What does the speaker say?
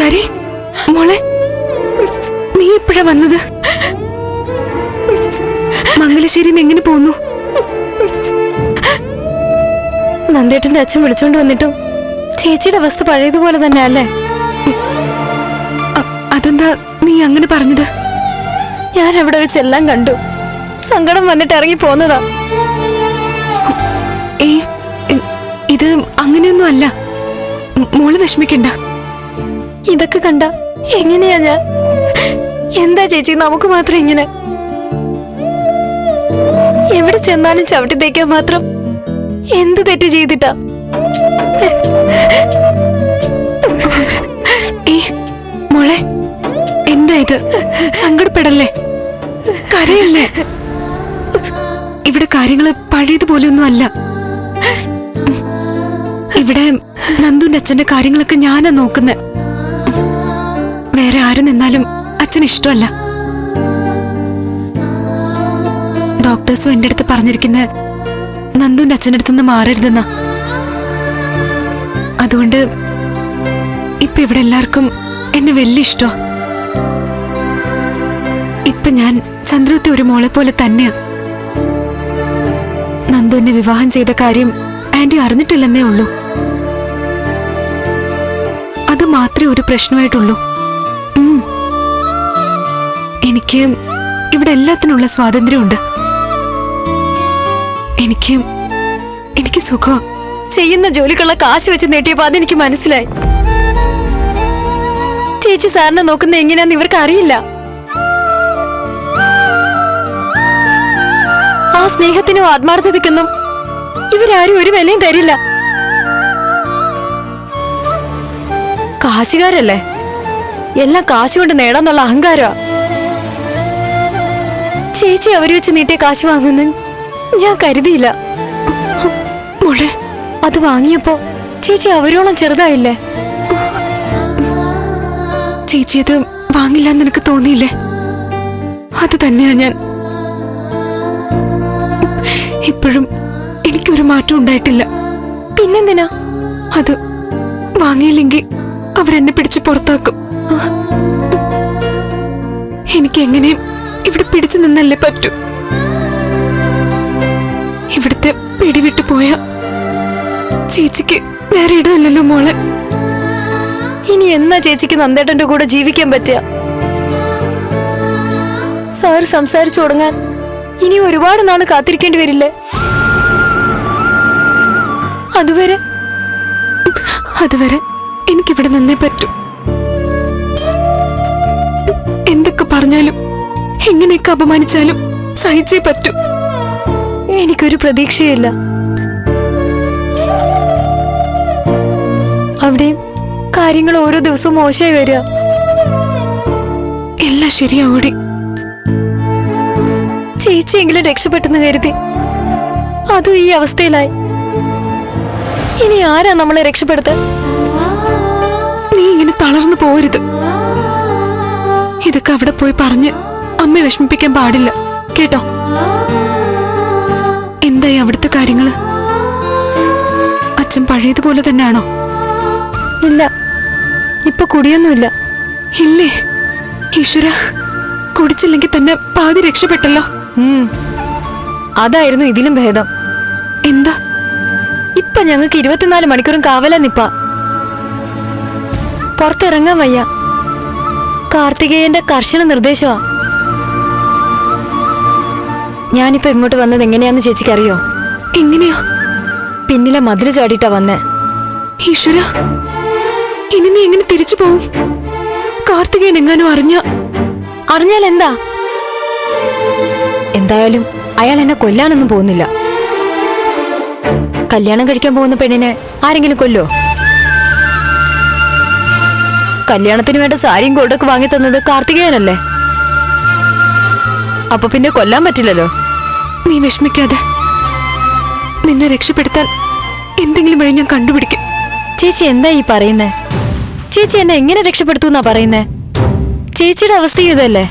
ശരി മോളെ നീ ഇപ്പോഴാ വന്നത്? മംഗലശ്ശേരി എങ്ങനെ പോന്നു? നന്ദേട്ടന്റെ അച്ഛൻ വിളിച്ചോണ്ട് വന്നിട്ടും ചേച്ചിയുടെ അവസ്ഥ പഴയതുപോലെ തന്നെ അല്ലേ അതെന്താ നീ അങ്ങനെ പറഞ്ഞത്? ഞാൻ അവിടെ വെച്ചെല്ലാം കണ്ടു. സങ്കടം വന്നിട്ട് ഇറങ്ങി പോന്നതാ. ഏ ഇത് അങ്ങനെയൊന്നും അല്ല. മോൾ വിഷമിക്കണ്ട. ഇതൊക്കെ കണ്ട എങ്ങനെയാ ഞാൻ? എന്താ ചേച്ചി നമുക്ക് മാത്രം ഇങ്ങനെ? എവിടെ ചെന്നാലും ചവിട്ടി തേക്കാൻ മാത്രം എന്ത് തെറ്റ് ചെയ്തിട്ടാ? മോളെ എന്താ ഇത്? സങ്കടപ്പെടല്ലേ? കരയല്ലേ? ഇവിടെ കാര്യങ്ങൾ പഴയതുപോലെ ഒന്നും അല്ല. ഇവിടെ നന്ദുന്റെ അച്ഛന്റെ കാര്യങ്ങളൊക്കെ ഞാനാ നോക്കുന്നെ. ആര് നിന്നാലും അച്ഛൻ ഇഷ്ടമല്ല. ഡോക്ടേഴ്സും എന്റെ അടുത്ത് പറഞ്ഞിരിക്കുന്ന നന്ദുന്റെ അച്ഛന്റെ അടുത്തുനിന്ന് മാറരുതെന്നാ. അതുകൊണ്ട് ഇപ്പൊ ഇവിടെ എല്ലാവർക്കും എന്നെ വലിയ ഇഷ്ടോ ഇപ്പൊ ഞാൻ ചന്ദ്രത്തെ ഒരു മോളെ പോലെ തന്നെയാ. നന്ദു എന്നെ വിവാഹം ചെയ്ത കാര്യം ആന്റി അറിഞ്ഞിട്ടില്ലെന്നേ ഉള്ളൂ. അത് മാത്രമേ ഒരു പ്രശ്നമായിട്ടുള്ളൂ. എനിക്ക് ഇവിടെ എല്ലാത്തിനുള്ള സ്വാതന്ത്ര്യമുണ്ട്. എനിക്ക് എനിക്ക് സുഖം. ചെയ്യുന്ന ജോലിക്കുള്ള കാശ് വെച്ച് നീട്ടിയപ്പോ അതെനിക്ക് മനസ്സിലായി. ചേച്ചി സാറിനെ നോക്കുന്ന എങ്ങനെയാന്ന് ഇവർക്ക് അറിയില്ല. ആ സ്നേഹത്തിനും ആത്മാർത്ഥതയ്ക്കൊന്നും ഇവരാരും ഒരു വിലയും തരില്ല. കാശുകാരല്ലേ? എല്ലാം കാശ് കൊണ്ട് നേടാന്നുള്ള അഹങ്കാരമാ. ചേച്ചി അവർ വെച്ച് നീട്ടിയ കാശ് വാങ്ങുന്നു ഞാൻ കരുതിയില്ല. മോളെ അത് വാങ്ങിയപ്പോ ചേച്ചി അവരോളം ചെറുതായില്ലേ? ചേച്ചി അത് വാങ്ങില്ല എനിക്ക് തോന്നിയില്ലേ? അത് തന്നെയാ ഞാൻ. ഇപ്പോഴും എനിക്കൊരു മാറ്റം ഉണ്ടായിട്ടില്ല. പിന്നെന്തിനാ? അത് വാങ്ങിയില്ലെങ്കിൽ അവരെന്നെ പിടിച്ച് പുറത്താക്കും. എനിക്ക് എങ്ങനെയും ഇവിടെ പിടിച്ചു നിന്നല്ലേ പറ്റൂ. ഇവിടുത്തെ പിടിവിട്ടു പോയ ചേച്ചിക്ക് വേറെ ഇടമില്ലല്ലോ മോളെ. ഇനി എന്നാ ചേച്ചിക്ക് നന്ദേട്ടന്റെ കൂടെ ജീവിക്കാൻ പറ്റുക സാർ സംസാരിച്ചു തുടങ്ങാൻ ഇനി ഒരുപാട് നാൾ കാത്തിരിക്കേണ്ടി വരില്ലേ? അതുവരെ അതുവരെ എനിക്കിവിടെ നിന്നേ പറ്റൂ. പറഞ്ഞാലും എങ്ങനെയൊക്കെ അപമാനിച്ചാലും സഹിച്ചേ പറ്റൂ. എനിക്കൊരു പ്രതീക്ഷയില്ല. അവിടെയും കാര്യങ്ങൾ ഓരോ ദിവസവും മോശമായി വരിക. എല്ലാം ശരിയാവൂടി. ചേച്ചിയെങ്കിലും രക്ഷപ്പെട്ടെന്ന് കരുതി. അതും ഈ അവസ്ഥയിലായി. ഇനി ആരാ നമ്മളെ രക്ഷപ്പെടുത്ത നീ ഇങ്ങനെ തളർന്നു പോരുത് ഇതൊക്കെ അവിടെ പോയി പറഞ്ഞ് അമ്മയെ വിഷമിപ്പിക്കാൻ പാടില്ല. കേട്ടോ? എന്തായി അവിടുത്തെ കാര്യങ്ങൾ? അച്ഛൻ പഴയതുപോലെ തന്നെയാണോ? ഇല്ല. ഇപ്പൊ കുടിയൊന്നുമില്ല. ഇല്ലേ? ഈശ്വര കുടിച്ചില്ലെങ്കിൽ തന്നെ പാതി രക്ഷപ്പെട്ടല്ലോ. അതായിരുന്നു ഇതിലും ഭേദം. എന്താ? ഇപ്പൊ ഞങ്ങൾക്ക് ഇരുപത്തിനാല് മണിക്കൂറും കാവല നിപ്പ. പുറത്തിറങ്ങാൻ വയ്യ. കാർത്തികേയന്റെ കർശന നിർദ്ദേശമാ. ഞാനിപ്പോ ഇങ്ങോട്ട് വന്നത് എങ്ങനെയാന്ന് ചേച്ചിക്ക് അറിയോ? എങ്ങനെയാ? പിന്നിലെ മധുര ചാടിയിട്ടാ വന്നേ. ഈശ്വര ഇനി നീ എങ്ങനെ തിരിച്ചു പോവും? കാർത്തികേയൻ എങ്ങാനും അറിഞ്ഞ അറിഞ്ഞാൽ എന്താ? എന്തായാലും അയാൾ എന്നെ കൊല്ലാനൊന്നും പോകുന്നില്ല. കല്യാണം കഴിക്കാൻ പോകുന്ന പെണ്ണിനെ ആരെങ്കിലും കൊല്ലോ? കല്യാണത്തിന് വേണ്ട സാരിയും ഗോൾഡൊക്കെ വാങ്ങി തന്നത് കാർത്തികേയനല്ലേ? അപ്പൊ പിന്നെ കൊല്ലാൻ പറ്റില്ലല്ലോ? നീ വിഷമിക്കാതെ നിന്നെ രക്ഷപ്പെടുത്താൻ എന്തെങ്കിലും വഴി ഞാൻ കണ്ടുപിടിക്കും. ചേച്ചി എന്താ ഈ പറയുന്നേ? ചേച്ചി എന്നെ എങ്ങനെ രക്ഷപ്പെടുത്തൂന്നാ പറയുന്നേ? ചേച്ചിയുടെ അവസ്ഥ ഇതല്ലേ?